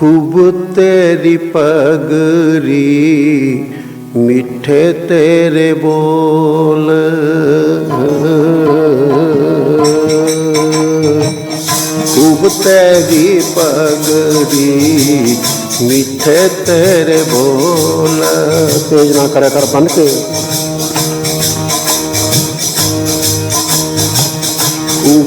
ਖੂਬ ਤੇਰੀ ਪਗਰੀ, ਮਿੱਠੇ ਤੇਰੇ ਬੋਲ। ਖੂਬ ਤੇਰੀ ਪਗਰੀ, ਮਿੱਠੇ ਤੇਰੇ ਬੋਲ। ਤੇਜ ਨਾ ਕਰਿਆ ਕਰ ਬੰਨ ਕੇ।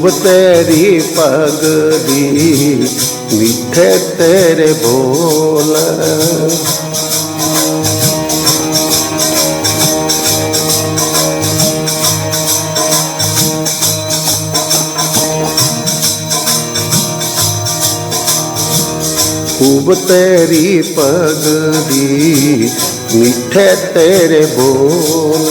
ਖੂਬ ਤੇਰੀ ਪਗਦੀ ਮਿੱਠੇ ਤੇਰੇ ਬੋਲ। ਖੂਬ ਤੇਰੀ ਪਗਦੀ ਮਿੱਠੇ ਤੇਰੇ ਬੋਲ।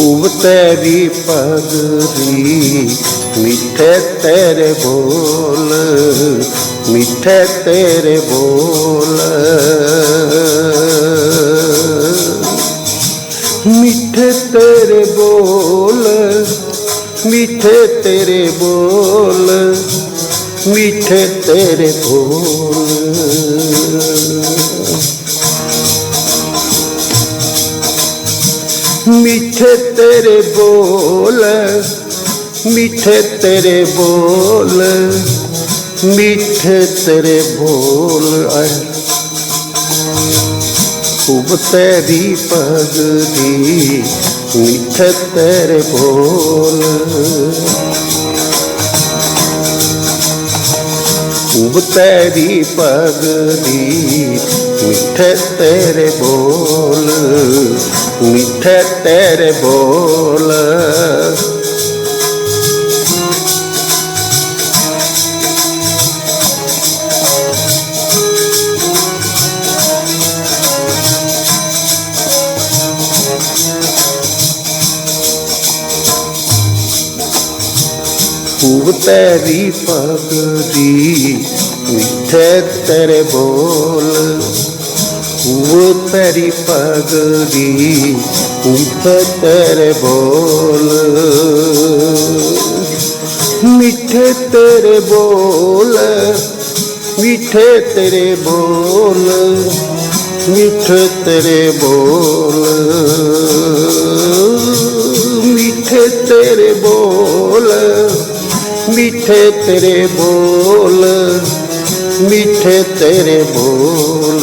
ਖੂਬ ਤੇਰੀ ਪਗਰੀ ਮਿੱਠੇ ਤੇਰੇ ਬੋਲ ਮਿੱਠੇ ਤੇਰੇ ਬੋਲ ਮਿੱਠੇ ਤੇਰੇ ਬੋਲ ਮਿੱਠੇ ਤੇਰੇ ਬੋਲ ਮਿੱਠੇ ਤੇਰੇ ਬੋਲ ਮਿੱਠੇ ਤੇਰੇ ਬੋਲ, ਮਿੱਠੇ ਤੇਰੇ ਬੋਲ, ਮਿੱਠੇ ਤੇਰੇ ਬੋਲ ਆਏ। ਖੂਬ ਤੇਰੀ ਪਗਦੀ ਮਿੱਠੇ ਤੇਰੇ ਬੋਲ। ਖੂਬ ਤੇਰੀ ਪਗਦੀ ਮਿੱਠੇ ਤੇਰੇ ਬੋਲ ਮਿੱਠੇ ਤੇਰੇ ਬੋਲ। ਖੂਬ ਤੇਰੀ ਪਗੜੀ मीठे तेरे बोल खूब तेरी पगड़ी मीठे तेरे बोल मीठे तेरे बोल मीठे तेरे बोल मीठे तेरे बोल मीठे तेरे बोल मीठे तेरे बोल ਮਿੱਠੇ ਤੇਰੇ ਬੋਲ।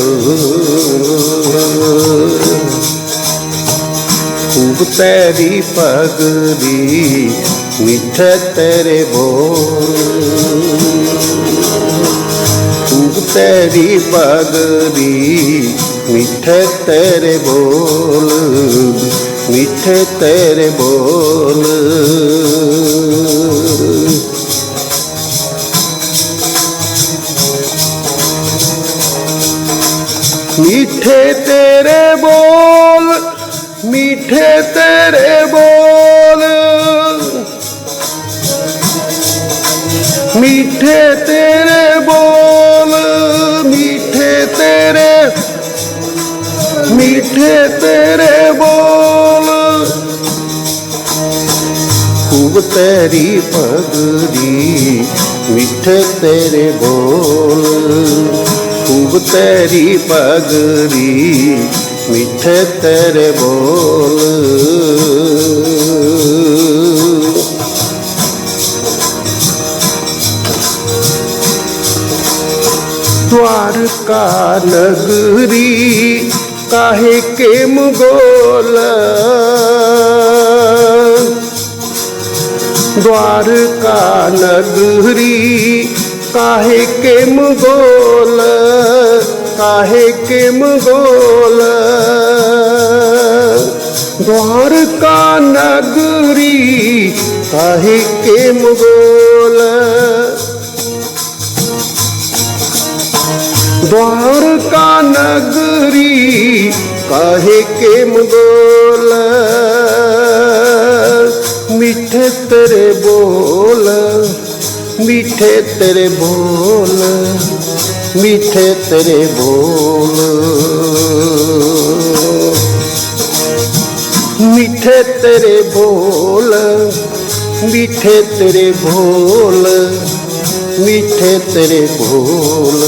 ਖੂਬ ਤੇਰੀ ਪਗੜੀ ਮਿੱਠੇ ਤੇਰੇ ਬੋਲ। ਖੂਬ ਤੇਰੀ ਪਗੜੀ ਮਿੱਠੇ ਤੇਰੇ ਬੋਲ। ਮਿੱਠੇ ਤੇਰੇ ਬੋਲ। ਮਿੱਠੇ ਤੇਰੇ ਬੋਲ, ਮਿੱਠੇ ਤੇਰੇ ਬੋਲ। ਮਿੱਠੇ ਤੇਰੇ ਬੋਲ, ਮਿੱਠੇ ਤੇਰੇ ਮਿੱਠੇ ਤੇਰੇ ਬੋਲ। ਖੂਬ ਤੇਰੀ ਪਗੜੀ ਮਿੱਠੇ ਤੇਰੇ ਬੋਲ। खूब तेरी पगड़ी मीठे तेरे बोल द्वारका नगरी काहे के मुगोल द्वारका नगरी काहे के मुगोल काहे के मुगोल द्वारका नगरी काहे के मुगोल द्वारका नगरी काहे के मुगोल मिठे तेरे बोल मीठे तेरे बोल मीठे तेरे बोल मीठे तेरे बोल मीठे तेरे भोल मीठे तेरे भोल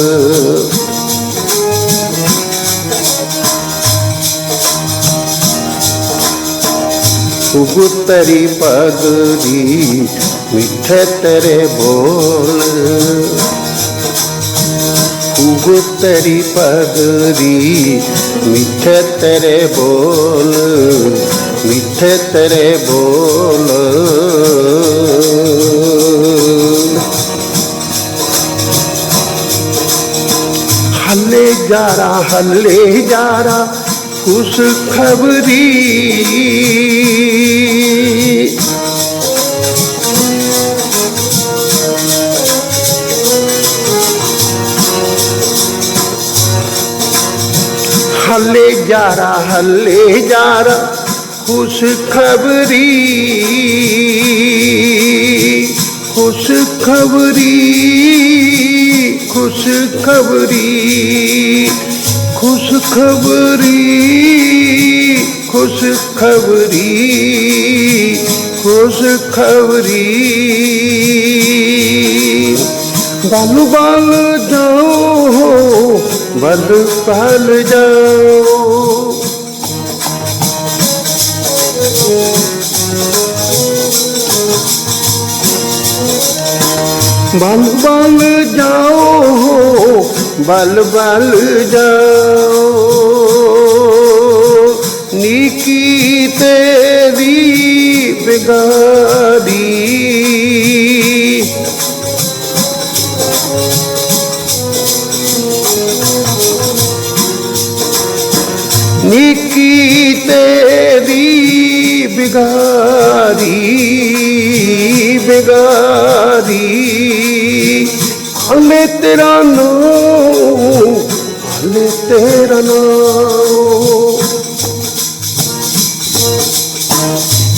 उगुतरी पगरी ਮਿੱਠੇ ਤੇਰੇ ਬੋਲ। ਤੇਰੀ ਪਗੜੀ ਮਿੱਠੇ ਤੇਰੇ ਬੋਲ, ਮਿੱਠੇ ਤੇਰੇ ਬੋਲ। ਹੱਲੇ ਜਾਰਾ ਹੱਲੇ ਜਾਰਾ, ਖੁਸ਼ ਖਬਰੀ। ਜਾਰਾ, ਹੱਲੇ ਜਾਰਾ ਖੁਸ਼ ਖਬਰੀ ਖੁਸ਼ ਖਬਰੀ ਖੁਸ਼ ਖਬਰੀ ਖੁਸ਼ ਖਬਰੀ ਖੁਸ਼ ਖਬਰੀ ਖੁਸ਼ ਖਬਰੀ ਬਲ ਬਲ ਜਾਓ ਬਲ ਬਲ ਜਾਓ। ਬਲ ਬਲ ਜਾਓ ਬਲ ਬਲ ਜਾਓ। ਨੀਕੀ ਤੇਰੀ ਬਿਗਾੜੀ ਨੀਕੀ ਤੇਰੀ ਬਿਗਾਰੀ ਬਿਗਾਰੀ। ਹਲੇ ਤੇਰਾ ਨਾਮ, ਹਲੇ ਤੇਰਾ ਨਾਮ।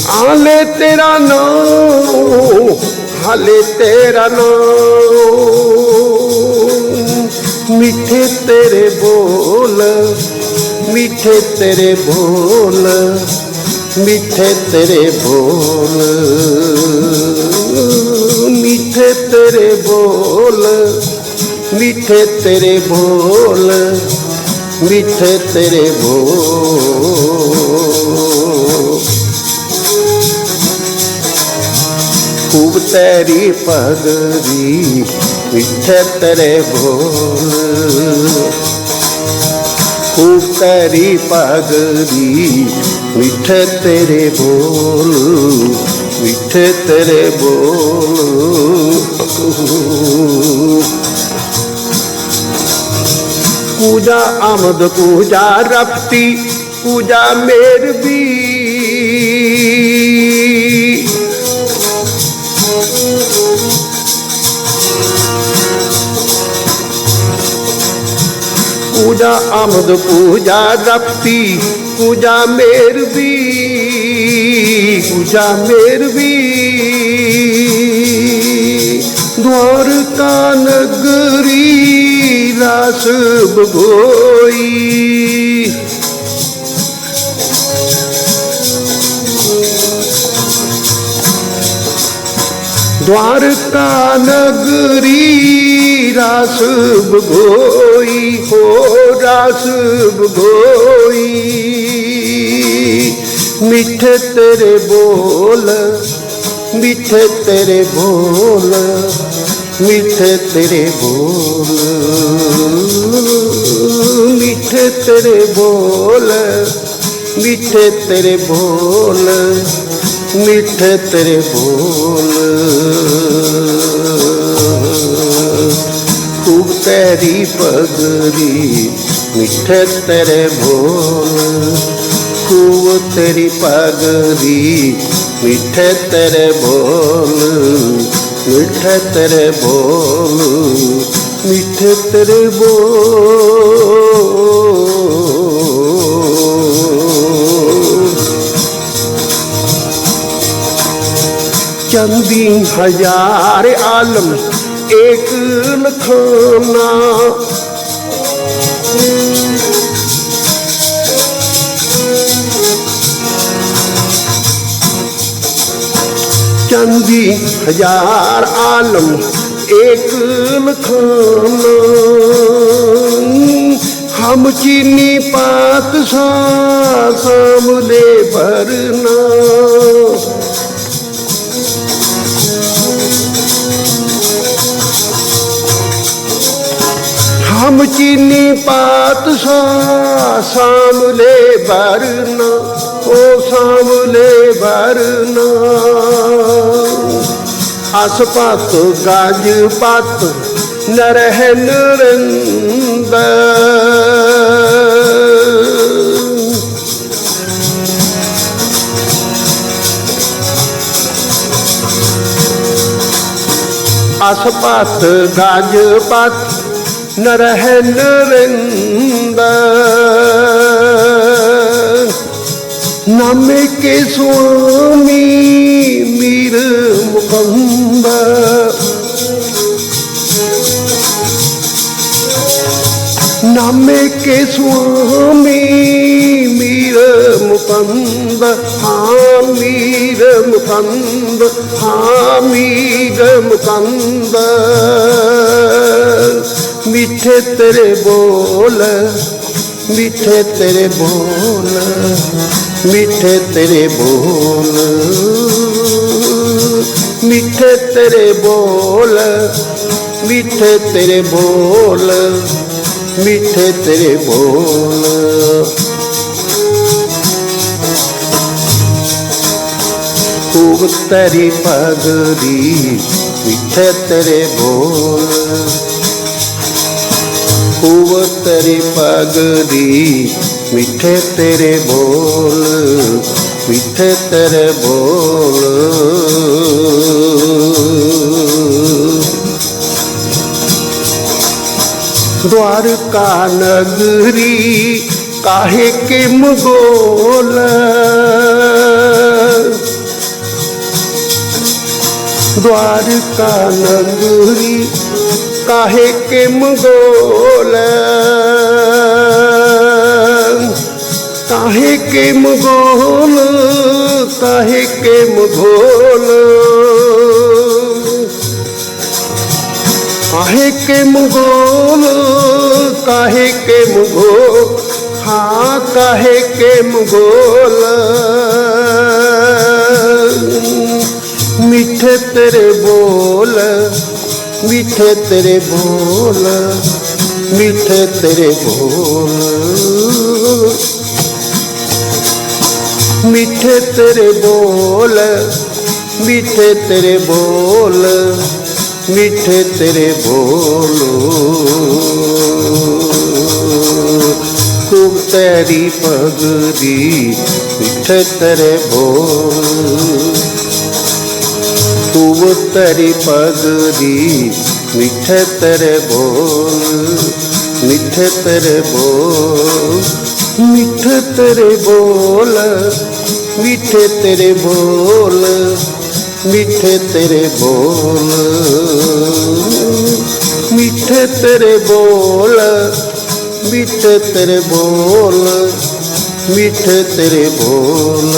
ਹਾਲੇ ਤੇਰਾ ਨਾਮ, ਹਾਲੇ ਤੇਰਾ ਨਾਮ। ਮਿੱਠੇ ਤੇਰੇ ਬੋਲ, ਮਿੱਠੇ ਤੇਰੇ ਬੋਲ। ਮਿੱਠੇ ਤੇਰੇ ਬੋਲ। ਮਿੱਠੇ ਤੇਰੇ ਬੋਲ। ਮਿੱਠੇ ਤੇਰੇ ਬੋਲ। ਮਿੱਠੇ ਤੇਰੇ ਬੋਲ। ਖੂਬ ਤੇਰੀ ਪਗਰੀ, ਮਿੱਠੇ ਤੇਰੇ ਬੋਲ। ਖੂਬ ਤੇਰੀ ਪਗਰੀ ਮਿੱਠੇ ਤੇਰੇ ਬੋਲ ਮਿੱਠੇ ਤੇਰੇ ਬੋਲ ਪੂਜਾ ਆਮਦ ਪੂਜਾ ਰਪਤੀ ਪੂਜਾ ਮੇਰ ਵੀ ਪੂਜਾ ਆਮਦ ਪੂਜਾ ਰਪਤੀ ਪੂਜਾ ਮੇਰ ਵੀ ਪੂਜਾ ਮੇਰ ਵੀ ਦੁਆਰਕਾ ਨਗਰੀ ਰਾਸ ਬਗੋਈ द्वारका नगरी रास भगोई हो ਰਸ ਭਗੋਈ ਮਿੱਠੇ ਤੇਰੇ ਬੋਲ ਮਿੱਠੇ ਤੇਰੇ ਬੋਲ ਮਿੱਠੇ ਤੇਰੇ ਬੋਲ ਮਿੱਠੇ ਤੇਰੇ ਬੋਲ ਮਿੱਠੇ ਤੇਰੇ ਬੋਲ ਮਿੱਠੇ ਤੇਰੇ ਬੋਲ ਤੂੰ ਤੇਰੀ ਪਗਰੀ ਮਿੱਠੇ ਤੇਰੇ ਬੋਲ ਖੂਬ ਤੇਰੀ ਪਗੜੀ ਮਿੱਠੇ ਤੇਰੇ ਬੋਲ ਮਿੱਠੇ ਤੇਰੇ ਬੋਲ ਮਿੱਠੇ ਤੇਰੇ ਬੋਲ चंदी हजार आलम एक लखाना ਹਜ਼ਾਰ ਆਲਮ ਇੱਕ ਲਖਾਨਾ ਹਮ ਚੀਨੀ ਪਾਤ ਸਾ ਸਾਹਮਣੇ ਭਰਨਾ ਹਮ ਚੀਨੀ ਪਾਤ ਸਾ ਸਾਹਮਣੇ ਭਰਨਾ ਉਹ ਸਾਹਮਣੇ ਭਰਨਾ ਅਸਪਤ ਗਜ ਪਤ ਨਰਹ ਨਰੰਦ ਅਸਪਤ ਗਜ ਪਤ ਨਰਹ ਨਰੰਦ நமக்கே சுவாமி மீரு முகம்ப நமக்கே சுவாமி மீர முகந்த ஆமீர முகந்த ஆமீர முகந்த மிச்சே தெரே போல ਮਿੱਠੇ ਤੇਰੇ ਬੋਲ, ਮਿੱਠੇ ਤੇਰੇ ਬੋਲ। ਮਿੱਠੇ ਤੇਰੇ ਬੋਲ, ਮਿੱਠੇ ਤੇਰੇ ਬੋਲ, ਮਿੱਠੇ ਤੇਰੇ ਬੋਲ। ਖੂਬ ਤੇਰੀ ਪਗੜੀ, ਮਿੱਠੇ ਤੇਰੇ ਬੋਲ। ਖੂਬ ਤੇਰੀ ਪਗ ਦੀ ਮਿੱਠੇ ਤੇਰੇ ਬੋਲ, ਮਿੱਠੇ ਤੇਰੇ ਬੋਲ। द्वारका नगरी काहे के मुगोल द्वारका नगरी काहे के मुगोल काहे के मुगोल काहे के मुगोल काहे के मुगोल काहे के मुगोल हाँ काहे के मुगोल ਤੇਰੇ ਬੋਲ, ਮਿੱਠੇ ਤੇਰੇ ਬੋਲ, ਮਿੱਠੇ ਤੇਰੇ ਬੋਲ। ਮਿੱਠੇ ਤੇਰੇ ਬੋਲ, ਮਿੱਠੇ ਤੇਰੇ ਬੋਲ, ਮਿੱਠੇ ਤੇਰੇ ਬੋਲੋ। ਤੂੰ ਤੇਰੀ ਪਗਦੀ ਮਿੱਠੇ ਤੇਰੇ ਬੋਲ। ਤੂੰ ਤਰੀ ਪਗਰੀ, ਮਿੱਠ ਤਰ ਬੋਲ, ਮਿੱਠ ਤਰ ਬੋਲ, ਮਿੱਠ ਤਰ ਬੋਲ, ਮਿੱਠ ਤੇਰੇ ਬੋਲ, ਮਿੱਠ ਤੇਰੇ ਬੋਲ, ਮਿੱਠ ਤੇਰੇ ਬੋਲ, ਮਿੱਠ ਤੇਰੇ ਬੋਲ, ਮਿੱਠ ਤੇਰੇ ਬੋਲ।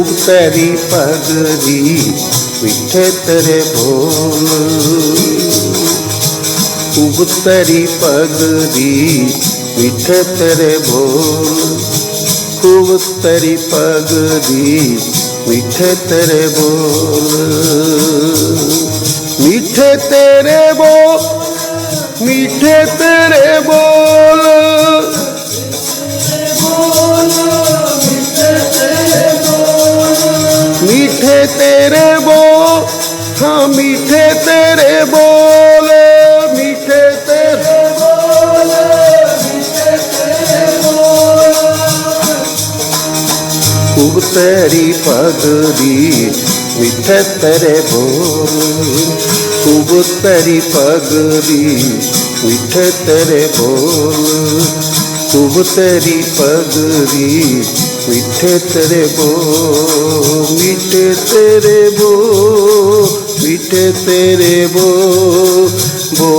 तेरी पगड़ी मिठे तेरे बोल खूब तेरी पगड़ी मिठे तेरे बोल खूब तेरी पगड़ी मिठे तेरे बोल मीठे तेरे बोल मीठे तेरे बोल പൂത്തരി പകുതി വിധത്തരെ പോൽ പൂത്തരി പകുതി വിധത്തരെ പോൽ പൂത്തരി बो വിധത്തരെ तेरे बो പോ तेरे बो बो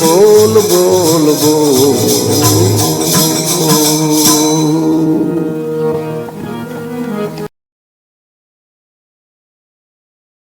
बोल बोल बो